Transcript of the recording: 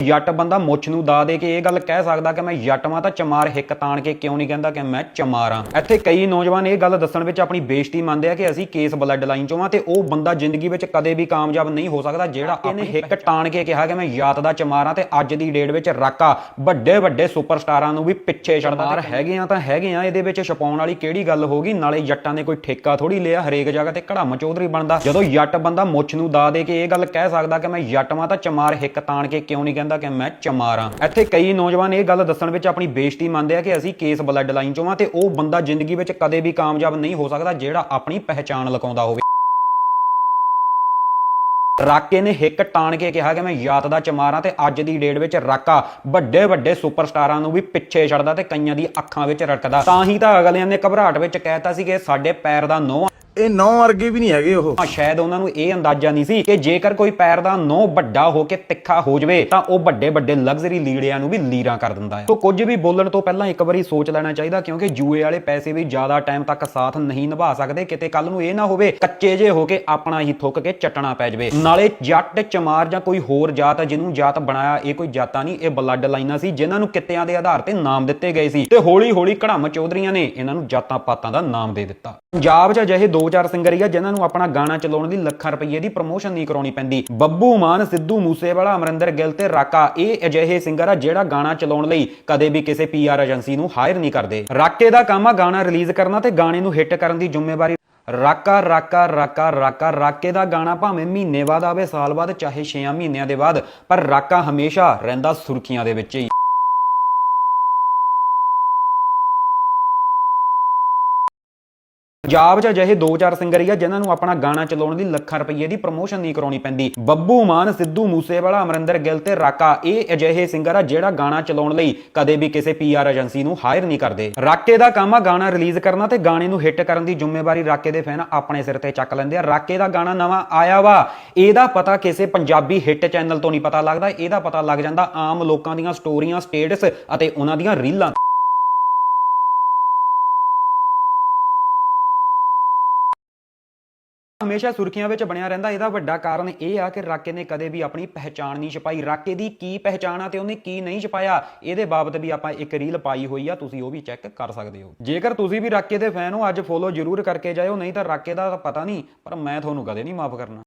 ਜੱਟ ਬੰਦਾ ਮੁੱਛ ਨੂੰ ਦਾ ਦੇ ਕੇ ਇਹ ਗੱਲ ਕਹਿ ਸਕਦਾ ਕਿ ਮੈਂ ਜੱਟ ਵਾਂ ਤਾਂ ਚਮਾਰ ਹਿੱਕ ਤਾਣ ਕੇ ਕਿਉਂ ਨਹੀਂ ਕਹਿੰਦਾ ਕਿ ਮੈਂ ਚਮਾਰਾਂ ਇੱਥੇ ਕਈ ਨੌਜਵਾਨ ਇਹ ਗੱਲ ਦੱਸਣ ਵਿੱਚ ਆਪਣੀ ਬੇਇੱਜ਼ਤੀ ਮੰਨਦੇ ਆ ਕਿ ਅਸੀਂ ਕੇਸ ਬਲੱਡ ਲਾਈਨ ਚੋਂ ਆ ਤੇ ਉਹ ਬੰਦਾ ਜ਼ਿੰਦਗੀ ਵਿੱਚ ਕਦੇ ਵੀ ਕਾਮਯਾਬ ਨਹੀਂ ਹੋ ਸਕਦਾ ਜਿਹੜਾ ਇਹਨੇ ਹਿੱਕ ਤਾਣ ਕੇ ਕਿਹਾ ਕਿ ਮੈਂ ਜਾਤ ਦਾ ਚਮਾਰਾਂ ਤੇ ਅੱਜ ਦੀ ਡੇਟ ਵਿੱਚ ਰਾਕਾ ਵੱਡੇ ਵੱਡੇ ਸੁਪਰਸਟਾਰਾਂ ਨੂੰ ਵੀ ਪਿੱਛੇ ਛੱਡਦਾ ਤੇ ਹੈਗੇ ਆ ਤਾਂ ਹੈਗੇ ਆ ਇਹਦੇ ਵਿੱਚ ਛਪਾਉਣ ਵਾਲੀ ਕਿਹੜੀ ਗੱਲ ਹੋਗੀ ਨਾਲੇ ਜੱਟਾਂ ਨੇ ਕੋਈ ਠੇਕਾ ਥੋੜੀ ਲਿਆ ਹਰੇਕ ਜਗ੍ਹਾ ਤੇ ਕੜਾਮ ਚੌਧਰੀ ਬਣਦਾ। ਜਦੋਂ ਜੱਟ ਬੰਦਾ ਮੁੱਛ ਨੂੰ ਦਾ ਦੇ ਕੇ ਇਹ ਗੱਲ ਕਹਿ ਸਕਦਾ ਕਿ ਮੈਂ ਜੱਟ ਵਾਂ ਤਾਂ ਚਮਾਰ ਹਿੱਕ ਤਾਣ ਕੇ ਕਿਉਂ ਨਹੀਂ ਕਹਿੰਦਾ ਕਿ ਮੈਂ ਚਮਾਰਾਂ ਇੱਥੇ ਕਈ ਨੌਜਵਾਨ ਇਹ ਗੱਲ ਦੱਸਣ ਵਿੱਚ ਆਪਣੀ ਬੇਇੱਜ਼ਤੀ ਮੰਨਦੇ ਆ ਕਿ ਅਸੀਂ ਕੇਸ ਬਲੱਡ ਲਾਈਨ ਚੋਂ ਆ ਤੇ ਉਹ ਬੰਦਾ ਜ਼ਿੰਦਗੀ ਵਿੱਚ ਕਦੇ ਵੀ ਕਾਮਯਾਬ ਨਹੀਂ ਹੋ ਸਕਦਾ ਜਿਹੜਾ ਆਪਣੀ ਪਹਿਚਾਣ ਲਕਾਉਂਦਾ ਹੋਵੇ। ਰਾਕੇ ਨੇ ਹਿੱਕ ਤਾਣ ਕੇ ਕਿਹਾ ਕਿ ਮੈਂ ਯਾਤ ਦਾ ਚਮਾਰਾਂ ਤੇ ਅੱਜ ਦੀ ਡੇਟ ਵਿੱਚ ਰਾਕਾ ਵੱਡੇ ਵੱਡੇ ਸੁਪਰਸਟਾਰਾਂ ਨੂੰ ਵੀ ਪਿੱਛੇ ਛੱਡਦਾ ਤੇ ਕਈਆਂ ਦੀ ਅੱਖਾਂ ਵਿੱਚ ਰੜਕਦਾ। ਤਾਂ ਹੀ ਤਾਂ ਅਗਲਿਆਂ ਨੇ ਘਬਰਾਹਟ ਵਿੱਚ ਕਹਿਤਾ ਸੀ ਕਿ ਸਾਡੇ ਪੈਰ ਦਾ ਨੋਹ ਇਹ ਨੌ ਵਰਗੇ ਵੀ ਨਹੀਂ ਹੈਗੇ ਉਹ। ਆ ਸ਼ਾਇਦ ਉਹਨਾਂ ਨੂੰ ਇਹ ਅੰਦਾਜ਼ਾ ਨਹੀਂ ਸੀ ਕਿ ਜੇਕਰ ਕੋਈ ਪੈਰ ਦਾ ਨੋਹ ਵੱਡਾ ਹੋ ਕੇ ਤਿੱਖਾ ਹੋ ਜਵੇ, ਤਾਂ ਉਹ ਵੱਡੇ ਵੱਡੇ ਲਗਜ਼ਰੀ ਲੀੜਿਆਂ ਨੂੰ ਵੀ ਲੀਰਾਂ ਕਰ ਦਿੰਦਾ ਹੈ। ਸੋ ਕੁਝ ਵੀ ਬੋਲਣ ਤੋਂ ਪਹਿਲਾਂ ਇੱਕ ਵਾਰੀ ਸੋਚ ਲੈਣਾ ਚਾਹੀਦਾ, ਕਿਉਂਕਿ ਜੂਏ ਵਾਲੇ ਪੈਸੇ ਵੀ ਜ਼ਿਆਦਾ ਟਾਈਮ ਤੱਕ ਸਾਥ ਨਹੀਂ ਨਿਭਾ ਸਕਦੇ। ਕਿਤੇ ਕੱਲ ਨੂੰ ਇਹ ਨਾ ਹੋਵੇ, ਕੱਚੇ ਜੇ ਹੋ ਕੇ ਆਪਣਾ ਹੀ ਥੁੱਕ ਕੇ ਚੱਟਣਾ ਪੈ ਜਵੇ। ਨਾਲੇ ਜੱਟ, ਚਮਾਰ ਜਾਂ ਕੋਈ ਹੋਰ ਜਾਤ ਜਿਹਨੂੰ ਜਾਤ ਬਣਾਇਆ ਇਹ ਕੋਈ ਜਾਤਾਂ ਨਹੀਂ, ਇਹ ਬਲੱਡ ਲਾਈਨਾਂ ਸੀ, ਜਿਨ੍ਹਾਂ ਨੂੰ ਕਿੱਤਿਆਂ ਦੇ ਆਧਾਰ ਤੇ ਨਾਮ ਦਿੱਤੇ ਗਏ ਸੀ। ਤੇ ਹੌਲੀ ਹੌਲੀ ਘੜਮ ਚੌਧਰੀਆਂ ਨੇ ਇਹਨਾਂ ਨੂੰ ਜਾਤਾਂ ਪਾਤਾਂ ਦਾ ਨਾਮ ਦੇ ਦਿੱਤਾ। ਪੰਜਾਬ 'ਚ ਅਜਿਹੇ ਦੋ ਚਾਰ ਸਿੰਗਰ ਹੀ ਆ ਜਿਨ੍ਹਾਂ ਨੂੰ ਆਪਣਾ ਗਾਣਾ ਚਲਾਉਣ ਲਈ ਲੱਖਾਂ ਰੁਪਏ ਦੀ ਪ੍ਰਮੋਸ਼ਨ ਨਹੀਂ ਕਰਾਉਣੀ ਪੈਂਦੀ। ਬੱਬੂ ਮਾਨ, ਸਿੱਧੂ ਮੂਸੇਵਾਲਾ, ਅਮਰਿੰਦਰ ਗਿੱਲ ਤੇ ਰਾਕਾ, ਇਹ ਅਜਿਹੇ ਸਿੰਗਰ ਆ ਜਿਹੜਾ ਗਾਣਾ ਚਲਾਉਣ ਲਈ ਕਦੇ ਵੀ ਕਿਸੇ ਪੀਆਰ ਏਜੰਸੀ ਨੂੰ ਹਾਇਰ ਨਹੀਂ ਕਰਦੇ। ਰਾਕੇ ਦਾ ਕੰਮ ਆ ਗਾਣਾ ਰਿਲੀਜ਼ ਕਰਨਾ ਤੇ ਗਾਣੇ ਨੂੰ ਹਿੱਟ ਕਰਨ ਦੀ ਜ਼ਿੰਮੇਵਾਰੀ। ਰਾਕਾ ਰਾਕਾ ਰਾਕਾ ਰਾਕਾ, ਰਾਕੇ ਦਾ ਗਾਣਾ ਭਾਵੇਂ ਮਹੀਨੇ ਬਾਅਦ ਆਵੇ, ਸਾਲ ਬਾਅਦ, ਚਾਹੇ 6 ਮਹੀਨਿਆਂ ਦੇ ਬਾਅਦ, ਪਰ ਰਾਕਾ ਹਮੇਸ਼ਾ ਰਹਿੰਦਾ ਸੁਰਖੀਆਂ ਦੇ ਵਿੱਚ ਹੀ। ਪੰਜਾਬ 'ਚ ਅਜਿਹੇ ਦੋ ਚਾਰ ਸਿੰਗਰ ਹੀ ਆ, ਜਿਨ੍ਹਾਂ ਨੂੰ ਆਪਣਾ ਗਾਣਾ ਚਲਾਉਣ ਲਈ ਲੱਖਾਂ ਰੁਪਏ ਦੀ ਪ੍ਰਮੋਸ਼ਨ ਨਹੀਂ ਕਰਾਉਣੀ ਪੈਂਦੀ। ਬੱਬੂ ਮਾਨ, ਸਿੱਧੂ ਮੂਸੇਵਾਲਾ, ਅਮਰਿੰਦਰ ਗਿੱਲ ਤੇ ਰਾਕਾ, ਇਹ ਅਜਿਹੇ ਸਿੰਗਰ ਆ ਜਿਹੜਾ ਗਾਣਾ ਚਲਾਉਣ ਲਈ ਕਦੇ ਵੀ ਕਿਸੇ ਪੀਆਰ ਏਜੰਸੀ ਨੂੰ ਹਾਇਰ ਨਹੀਂ ਕਰਦੇ। ਰਾਕੇ ਦਾ ਕੰਮ ਆ ਗਾਣਾ ਰਿਲੀਜ਼ ਕਰਨਾ ਤੇ ਗਾਣੇ ਨੂੰ ਹਿੱਟ ਕਰਨ ਦੀ ਜ਼ਿੰਮੇਵਾਰੀ ਰਾਕੇ ਦੇ ਫੈਨ ਆਪਣੇ ਸਿਰ ਤੇ ਚੱਕ ਲੈਂਦੇ ਆ। ਰਾਕੇ ਦਾ ਗਾਣਾ ਨਵਾਂ ਆਇਆ ਵਾ, ਇਹਦਾ ਪਤਾ ਕਿਸੇ ਪੰਜਾਬੀ ਹਿੱਟ ਚੈਨਲ ਤੋਂ ਨਹੀਂ ਪਤਾ ਲੱਗਦਾ, ਇਹਦਾ ਪਤਾ ਲੱਗ ਜਾਂਦਾ ਆਮ ਲੋਕਾਂ ਦੀਆਂ ਸਟੋਰੀਆਂ, ਸਟੇਟਸ ਅਤੇ ਉਹਨਾਂ ਦੀਆਂ ਰੀਲਾਂ। ਹਮੇਸ਼ਾ ਸੁਰਖੀਆਂ ਵਿੱਚ ਬਣਿਆ ਰਹਿੰਦਾ, ਇਹਦਾ ਵੱਡਾ ਕਾਰਨ ਇਹ ਆ ਕਿ ਰਾਕੇ ਨੇ ਕਦੇ ਵੀ ਆਪਣੀ ਪਹਿਚਾਣ ਨਹੀਂ ਛਪਾਈ। ਰਾਕੇ ਦੀ ਕੀ ਪਹਿਚਾਣ ਆ ਤੇ ਉਹਨੇ ਕੀ ਨਹੀਂ ਛਪਾਇਆ, ਇਹਦੇ ਬਾਬਤ ਵੀ ਆਪਾਂ ਇੱਕ ਰੀਲ ਪਾਈ ਹੋਈ ਆ, ਤੁਸੀਂ ਉਹ ਵੀ ਚੈੱਕ ਕਰ ਸਕਦੇ ਹੋ। ਜੇਕਰ ਤੁਸੀਂ ਵੀ ਰਾਕੇ ਦੇ ਫੈਨ ਹੋ, ਅੱਜ ਫੋਲੋ ਜ਼ਰੂਰ ਕਰਕੇ ਜਾਇਓ, ਨਹੀਂ ਤਾਂ ਰਾਕੇ ਦਾ ਪਤਾ ਨਹੀਂ, ਪਰ ਮੈਂ ਤੁਹਾਨੂੰ ਕਦੇ ਨਹੀਂ ਮਾਫ ਕਰਨਾ।